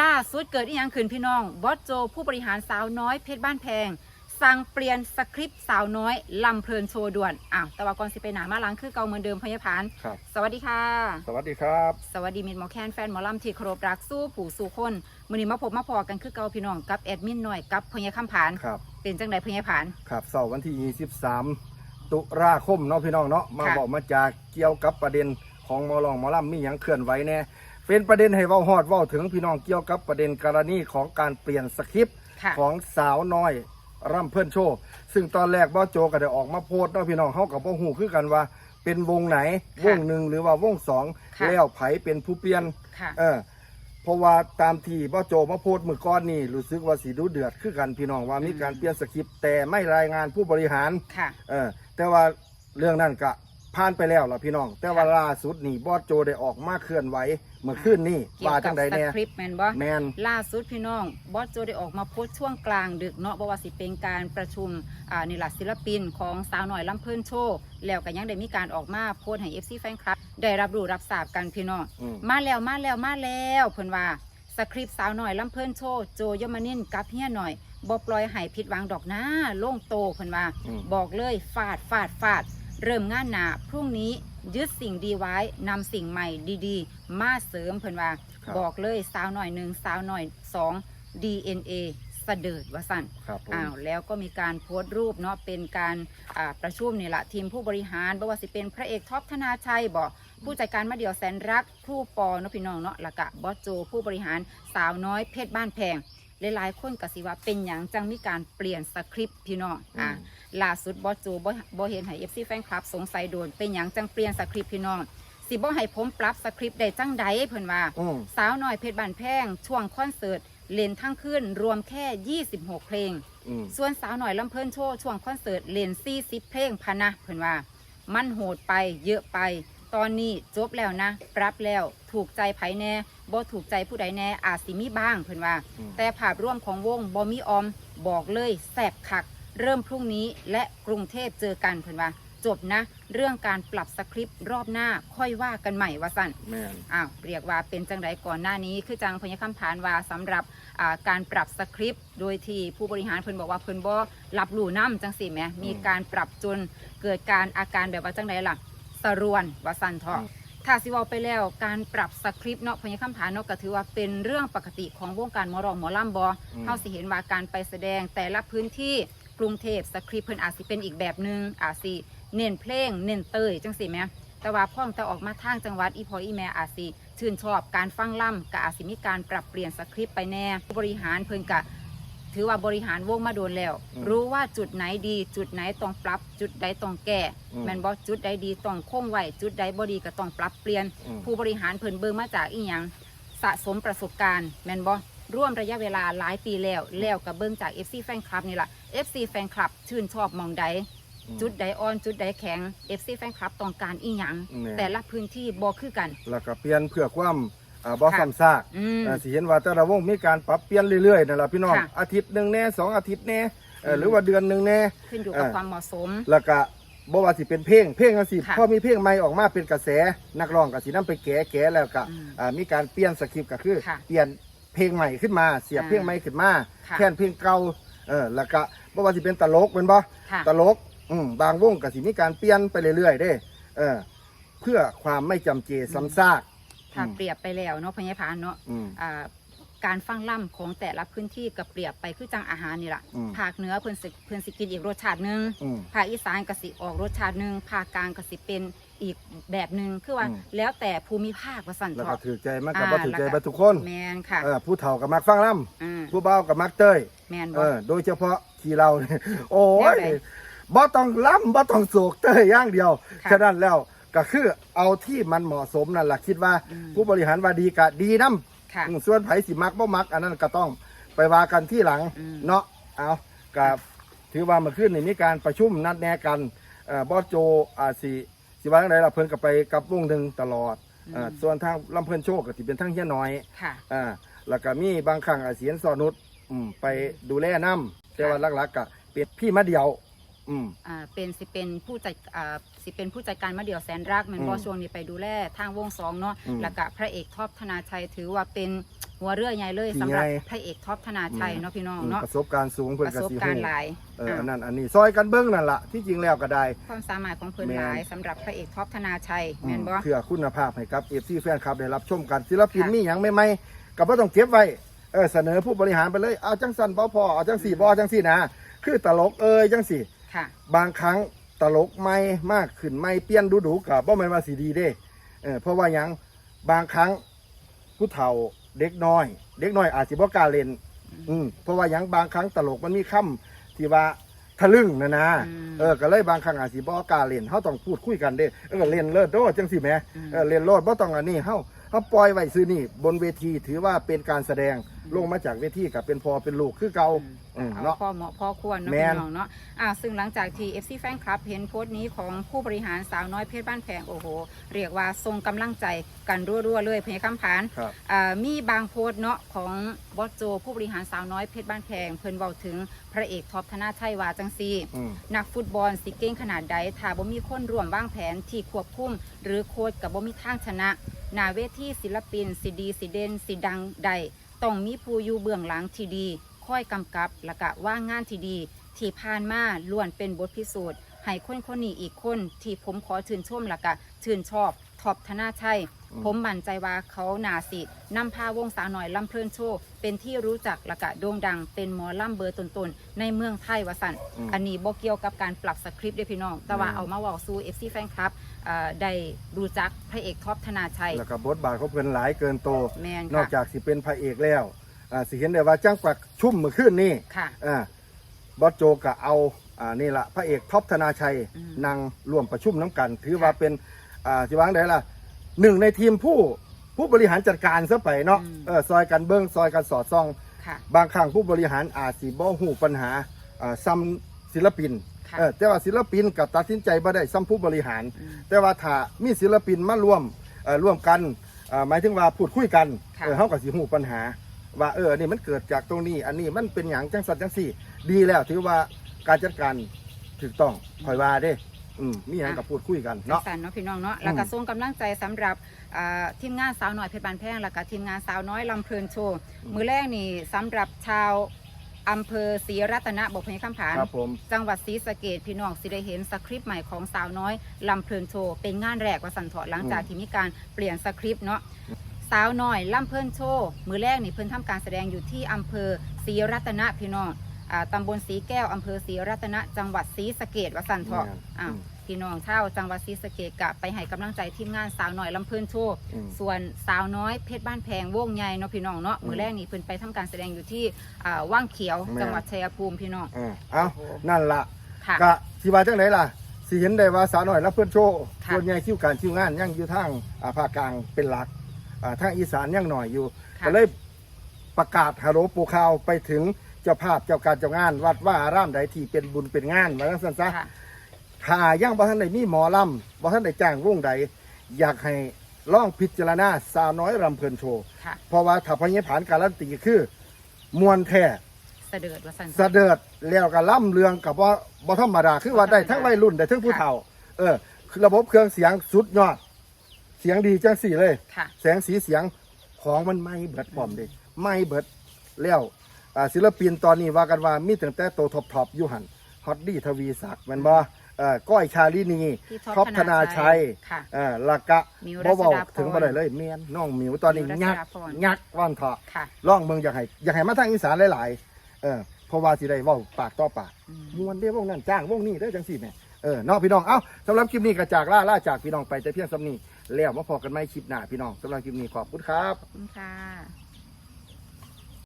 ล่าสุดเกิดอีหยังขึ้นพี่น้อง บอสโจ ผู้บริหารสาวน้อยเพชรบ้านแพง สั่งเปลี่ยนสคริปต์สาวน้อยลำเพลินโชว์ด่วนอ้าวแต่ว่าก่อนสิไปหนามาหลังคือเก่าเหมือนเดิมพยาพานครับ สวัสดีค่ะ สวัสดีครับ สวัสดีมิตรหมอแคนแฟนหมอลำที่เคารพรักสู้ผู้สู่คนมือนี้มาพบมาพอกันคือเก่าพี่น้องกับแอดมินหน่อยกับพญาคำผาน ครับ เป็นจังไดพญาผาน ครับเสาร์วันที่ 23 ตุลาคมเนาะพี่น้องเนาะ มาค่ะ บอกมาจากเกี่ยวกับประเด็นของหมอลองหมอลำมีหยังเคลื่อนไหวแน่ เป็นประเด็นให้เว้าฮอดเว้าถึงพี่น้องเกี่ยวกับประเด็นกรณีของการเปลี่ยนสคริปต์ค่ะของสาวน้อยร่ำเพื่อนโชว์ซึ่งตอนแรกบอโจก็ได้ออกมาโพสต์เนาะพี่น้องเขากับพ่อหูคือกันว่า เป็นวงไหนวงหนึ่งหรือว่าวงสองค่ะ แล้วไผเป็นผู้เปลี่ยน ค่ะ เออเพราะว่าตามที่บอโจมาโพสต์มือก้อนนี่รู้สึกว่าสีดูเดือดคือกันพี่น้องว่ามีการเปลี่ยนสคริปต์แต่ไม่รายงานผู้บริหาร ค่ะ เออแต่ว่าเรื่องนั้นก็ผ่านไปแล้วล่ะพี่น้อง แต่ว่าล่าสุดนี่บอสโจได้ออกมาเคลื่อนไหวเมื่อคืนนี่เกี่ยวว่ากัจับงใดสแน่คริปต์แมนบ่แมน ล่าสุดพี่น้องบอสโจได้ออกมาโพสต์ช่วงกลางดึกเนาะบอกว่าสิเป็นการประชุมอ่านี่ล่ะศิลปินของสาวหน่อยลำเพิ่นโชว์แล้วก็ยังได้มีการออกมาโพสต์ให้ FC แฟนคลับ ได้รับรู้รับทราบกันพี่น้อง อืม มาแล้วมาแล้วมาแล้วเพิ่นว่าสคริปต์สาวหน่อยลำเพิ่นโชว์โจยมนินกับเฮียหน่อยบ่ปล่อยให้ผิดหวังดอกนะโล่งโตเพิ่นว่า อืม บอกเลยฟาดฟาดฟาด เริ่มงานหนาพรุ่งนี้ ยึดสิ่งดีไว้นำสิ่งใหม่ดีๆ มาเสริมเพิ่นว่า ครับ บอกเลยสาวหน่อยหนึ่งสาวหน่อยสอง DNA เสดิร์ดว่าสั่น ครับผม อ้าวแล้วก็มีการโพสต์รูปเนาะเป็นการอ่าประชุมนี่แหละทีมผู้บริหารบ่ว่าสิเป็นพระเอกท็อปธนาชัยบอกผู้จัดการมาเดี่ยวแสนรักครูปอเนาะพี่น้องเนาะแล้วก็บอสโจผู้บริหารสาวน้อยเพชรบ้านแพง หลายๆคนก็สิว่าเป็นอย่างจังมีการเปลี่ยนสคริปต์พี่น้องอ่าล่าสุดบอสโจบ่บ่เห็นให้เอฟซีแฟนคลับสงสัยโดนเป็นหยังจังเปลี่ยนสคริปต์พี่น้องสิบ่ให้ผมปรับสคริปต์ได้จังใดเพิ่นว่า อืมสาวน้อยเพชรบานแพงช่วงคอนเสิร์ตเล่นทั้งคืนรวมแค่ 26 เพลง อืมส่วนสาวหน่อยลำเพิ่นโชว์ช่วงคอนเสิร์ตเล่น40เพลงพะนะเพิ่นว่า มันโหดไปเยอะไป ตอนนี้จบแล้วนะปรับแล้วถูกใจไผแน่บ่ถูกใจผู้ใดแน่อาจสิมีบ้างเพิ่นว่า อืม แต่ภาพร่วมของวงบอมีออม บอกเลยแสบคัก เริ่มพรุ่งนี้และกรุงเทพเจอกันเพิ่นว่า จบนะ เรื่องการปรับสคริปต์รอบหน้าค่อยว่ากันใหม่ว่าสั่น แมนอ้าวเรียกว่าเป็นจังไดก่อนหน้านี้ คือจังพญาคำผานว่าสำหรับอ่าการปรับสคริปต์โดยที่ผู้บริหารเพิ่นบอกว่าเพิ่นบ่รับรู้น้ำจังสิแหมมีการปรับจนเกิดการอาการแบบว่าจังไดล่ะ สรวนว่าสั่นเถอะถ้าสิเว่าไปแล้วการปรับสคริปต์เนาะพญาคำผานเนาะก็ถือว่าเป็นเรื่องปกติของวงการหมอร้องหมอลำบออืมเฮาสิเห็นว่าการไปแสดงแต่ละพื้นที่กรุงเทพสคริปต์เพิ่นอาจสิเป็นอีกแบบหนึงอาจสิเน้นเพลงเน้นเตยจังสิแหมแต่ว่าพ่อแต่ออกมาทางจังหวัดอีพออีแม่อาจสิชื่นชอบการฟังล่ำก็อาจสิมีการปรับเปลี่ยนสคริปต์ไปแน่ผู้บริหารเพิ่นกะ ถือว่าบริหารวงมาโดนแล้ว อืมรู้ว่าจุดไหนดี จุดไหนต้องปรับ จุดใดต้องแก้อืม แม่นบ่จุดใดดีต้องคงไว้จุดใดบ่ดีก็ต้องปรับเปลี่ยน อืม ผู้บริหารเพิ่นเบิ่งมาจากอีหยังสะสมประสบการณ์แม่นบ่ร่วมระยะเวลาหลายปีแล้ว แล้วก็เบิ่งจาก FC แฟนคลับนี่ล่ะ FC แฟนคลับชื่นชอบหมองใด อืม จุดใดอ่อน จุดใดแข็ง FC แฟนคลับต้องการอีหยังแม่นแต่ละพื้นที่บ่คือกัน แล้วก็เปลี่ยนเพื่อความ อ่าบ่ค่ะซ้ำซากอืม อ่าสิเห็นว่าแต่ละวงมีการปรับเปลี่ยนเรื่อยๆนั่นแหละพี่น้องค่ะ อาทิตย์หนึ่งแน่สองอาทิตย์แน่เอ่ออมหรือว่าเดือนหนึ่งแน่ ขึ้นอยู่กับเออความเหมาะสม แล้วก็บ่ว่าสิเป็นเพลงเพลงก็สิค่ะพอมีเพลงใหม่ออกมาเป็นกระแสนักร้องก็สินํไปแก้แก้แล้วก็อืมอ่ามีการเปลี่ยนสคริปต์ก็คือ ค่ะเปลี่ยนเพลงใหม่ขึ้นมา เสียบอ่าเพลงใหม่ขึ้นมาค่ะ แทนเพลงเก่าเออแล้วก็บ่ว่าสิเป็นตลกเป็นบ่ ค่ะ ตลกอืมบางวงก็สิมีการเปลี่ยนไปเรื่อยๆเด้ เออ เพื่อความไม่จำเจซ้ำซาก ถ้าอืมเปรียบไปแล้วเนาะพญาพานเนาะอืมอ่าการฟังล่ำของแต่ละพื้นที่กับเปรียบไปคือจังอาหารนี่แหละอืมภาคเหนือเพิ่นสิเพิ่นสิกินอีกรสชาติหนึงอืมภาคอีสานก็สิออกรสชาติหนึงภาคกลางก็สิเป็นอีกแบบหนึ่งคือว่าอืมแล้วแต่ภูมิภาคว่าสั่นแล้วเถก็อะถือใจมันก็อ่าบ่ถือใจแล้วก็เบ่ทุกคนแมนค่ะเออผู้เฒ่าก็มักฟังล่อืมำผู้เบาก็มักเต้ยแมนเอบ่อโดยเฉพาะขี่เราเนี่ยโอ้แนวยไหนบ่ต้องล่ำบ่ต้องโศกเต้ยอย่างเดียวค่ะฉะนั้นแล้ว ก็คือเอาที่มันเหมาะสมนั่นแหละคิดว่าอืมผู้บริหารว่าดีก็ดีนํค่ะอืมส่วนไผสิมักบ่มัก อันนั้นก็ต้องไปว่ากันที่หลังอืม เนาะเอากับถือว่าเมื่อคืนนี่มีการประชุมนัดแนะกันเอ่อบอสโจอาสิสิว่าจังไดล่ะเพิ่นก็ไปกับวงหนึงตลอดเอ่อส่วนทางลำเพิ่นโชคก็สิเป็นทางเฮียน้อย ค่ะ อ่าแล้วก็มีบางครั้งอาเสียนสอนุษอืมไปดูแลน้ำแต่ว่าหลักๆก็เป็นพี่มาเดียว อืม อ่าเป็นสิเป็นผู้จัดอ่าสิเป็นผู้จัดการมาเดี่ยวแสนรักแมันบออืมช่วงนี้ไปดูแลทางวงสองเนาะอืมแล้วก็พระเอกท็อปธนาชัยถือว่าเป็นหัวเรือใหญ่เลยที่สำหรับใหญ่ พระเอกท็อปธนาชัยเนาะพี่น้องเนาะประสบการณ์สูงเพิ่ปนระก็สบสิการฮู้ณ์หลายเอออ่าอันนั้นอันนี้ซอยกันเบิ่งนั่นล่ะที่จริงแล้วก็ได้ ความสามารถของเพิ่นแม่น หลายสำหรับพระเอกท็อปธนาชัยแม่นบ่ เพื่อคุณภาพให้กับ FC แฟนคลับได้รับชมกันศิลปินค่ะมีหยังใหม่ๆก็บ่ต้องเก็บไว้เออเสนอผู้บริหารไปเลยเอาจังสั่นบ่พอเอาจังสี่บ่จังสี่นะ คือตลกเอ้ยจังสี่ ค่ะ บางครั้งตลกไม่มากขึ้นไม่เปลี่ยนดูดูๆกับบ่แม่นว่าสิดีเด้เออเพราะว่าหยังบางครั้งผู้เฒ่าเด็กน้อย เด็กน้อยอาจสิบ่กล้าเล่นอืมเพราะว่าหยังบางครั้งตลกมันมีคำที่ว่าทะลึ่งนะนะอืมเออก็เลยบางครั้งอาจสิบ่กล้าเล่นเฮาต้องพูดคุยกันเด้เออเล่นเลิศโดดจังสิแหมอืม เออเล่นโลดบ่ต้องอันนี้เฮาเฮาปล่อยไว้ซื่อนี่บนเวทีถือว่าเป็นการแสดง ลงมาจากเวทีกับเป็นพอเป็นลูกคือเก่าอืมเอาเนาะ พอเหมาะพอควรเนาะแม่พี่นน้องเนาะอ่าซึ่งหลังจากที่ FC Fan Club เห็นโพสต์นี้ของผู้บริหารสาวน้อยเพชรบ้านแพงโอ้โห เรียกว่าทรงกำลังใจกันรัวๆเลยเพญคำพาน ครับ อ่ามีบางโพสต์เนาะของบอสโจ ผู้บริหารสาวน้อยเพชรบ้านแพง เพิ่นเว้าถึงพระเอกท็อปธนาชัยว่าจังซี่อืม นักฟุตบอลสิเก่งขนาดใดถ้าบ่มีคนร่วมวางแผนที่ควบคุม หรือโค้ชกับบ่มีทางชนะหนาเวทีศิลปินสิดีสิเด่นสิดังใด ต้องมีผู้อยู่เบื้องหลังที่ดีคอยกำกับและกะว่างงานที่ดี ที่ผ่านมาล้วนเป็นบทพิสูจน์ให้คนคนนี้อีกคนที่ผมขอชื่นชมและกะชื่นชอบท็อปธนาชัย ผมมั่นใจว่าเขานาสินำพาวงสาวหน่อยลำเพลินโชว์เป็นที่รู้จักและกะโด่งดัง เป็นหมอลำเบอร์ต้นๆในเมืองไทยวสันอืมอันนี้บ่เกี่ยวกับการปรับสคริปต์เด้อพี่น้อง แต่ว่าอืม เอามาเว่าสู่ FC แฟนคลับเอ่อได้รู้จักพระเอกท็อปธนาชัยแล้วก็บทบาทเขาเป็นหลายเกินโต แมนนอกค่ะจากสิเป็นพระเอกแล้วอ่าสิเห็นได้ว่าจังปักชุ่มเมื่อคืนนี่ค่ะ อ่าบอสโจก็เอาอ่านี่ละพระเอกท็อปธนาชัยอืมนั่งร่วมประชุมน้ำกัน ถือว่าเป็นอ่าสิวางได้ละ หนึ่งในทีมผู้ผู้บริหารจัดการซะไปเนาะเออซอยกันเบิ้งซอยกันสอดส่อง ค่ะ บางครั้งผู้บริหารอาจสิบ่หูปัญหาอ่าซ้ำศิลปินค่ะ เออแต่ว่าศิลปินกับตัดสินใจบ่ได้ซ้ำผู้บริหาร อืม แต่ว่าถ้ามีศิลปินมาร่วมเอ่อร่วมกันเอ่อหมายถึงว่าพูดคุยกันค่ะ เออเฮากับสิหูปัญหา ว่าเอออันนี้มันเกิดจากตรงนี้ อันนี้มันเป็นอย่างจังสันจังสี่ ดีแล้วถือว่าการจัดการถูกต้องคอยว่าเด้ อืมมีอย่างกับพูดคุยกันเนาะ สันเนาะพี่น้องเนาะแล้วก็อืมส่งกำลังใจสำหรับอ่าทีมงานสาวน้อยเพชรบานแพงแล้วก็ทีมงานสาวน้อยลำเพลินโชว์มือแรกนี่สำหรับชาวอำเภอศรีรัตนบกเพญคำผาน ครับผม จังหวัดศรีสะเกดพี่น้องสิได้เห็นสคริปต์ใหม่ของสาวน้อยลำเพลินโชว์เป็นงานแรกว่าสันเถาะหลังจากที่มีการเปลี่ยนสคริปต์เนาะสาวน้อยลำเพลินโชว์มือแรกนี่เพิ่นทำการแสดงอยู่ที่อำเภอศรีรัตนะพี่น้อง อ่าตำบลศรีแก้วอำเภอศรีรัตนะจังหวัดศรีสะเกดว่าสันเถาะแม่นอ้าวอืมพี่น้องเช่าวจังหวัดศรีสะเกดกะไปให้กำลังใจทีมงานสาวน้อยลำเพลินโชว์อืมส่วนสาวน้อยเพชรบ้านแพงวงใหญ่เนาะพี่น้องเนาะอืมมือแรกนี่เพิ่นไปทำการแสดงอยู่ที่อ่าว่างเขียวแม่นจังหวัดชัยภูมิพี่น้อง อ่าเอาโอ้โห นั่นละค่ะ กะสิว่าจังไหนล่ะสิเห็นได้ว่าสาวหน่อยรับเพื่อนโชว์ค่ะ ส่วนใหญ่คิวการคิวงานยังอยู่ทางอ่าภาคกลางเป็นหลักอ่าทางอีสานยังหน่อยอยู่ ค่ะ ก็เลยประกาศฮัลโหลปูข่าวไปถึง เจ้าภาพเจ้าการเจ้างาน วัดว่าอารามใดที่เป็นบุญเป็นงานมาทั้งสั้นซะค่ะ ถ้ายังบ่ท่านใดมีหมอลำบ่ท่านใดจ้างวงใด อยากให้ล่องพิจารณาสาวน้อยรำเพลินโชว์ค่ะ เพราะว่าถ้าพญผ่านการันตีคือมวนแท้ เสด็จว่าสันเสด็จแล้วก็ล่ำเรืองกับว่าบ่ธรรมดาคือว่าได้ทั้งวัยรุ่นได้ทั้งผู้เฒ่า เออคือระบบเครื่องเสียงสุดยอด เสียงดีจังสี่เลย ค่ะ แสงสีเสียงของมันไม่เบิดพร้อมเด้ไม่เบิดแล้วอ่า ศิลปินตอนนี้ว่ากันว่ามีตั้งแต่โตท็อปท็อปอยู่หันฮอตดี้ทวีศักดิ์แมันบ่เอ่อก้อยชาลินีพี่ท็อปธนาชัยค่ะ เอ่อแลากะมิวบ่เว้ารัชดาพรถึงบ่ได้เลยเมียนน้องหมิวตอนนี้มิวรัชยักดาพร ยักว่านเถาะค่ะร้องเมืองอยากให้อยากให้มาทางอีสานหลายๆเออเพราะว่าสิได้เว้าปากต่อปากอืมมวนเด้วงนั้นจ้างวงนี้เด้อจังซี่แหม่เออเนาะพี่น้องเอ้าสำหรับคลิปนี้ก็จากล่าล่าจากพี่น้องไปแต่เพียงสำนี้แล้วมาพอกันใหม่คลิปหน้าพี่น้องสำหรับคลิปนี้ขอบคุณครับ ขอบคุณค่ะ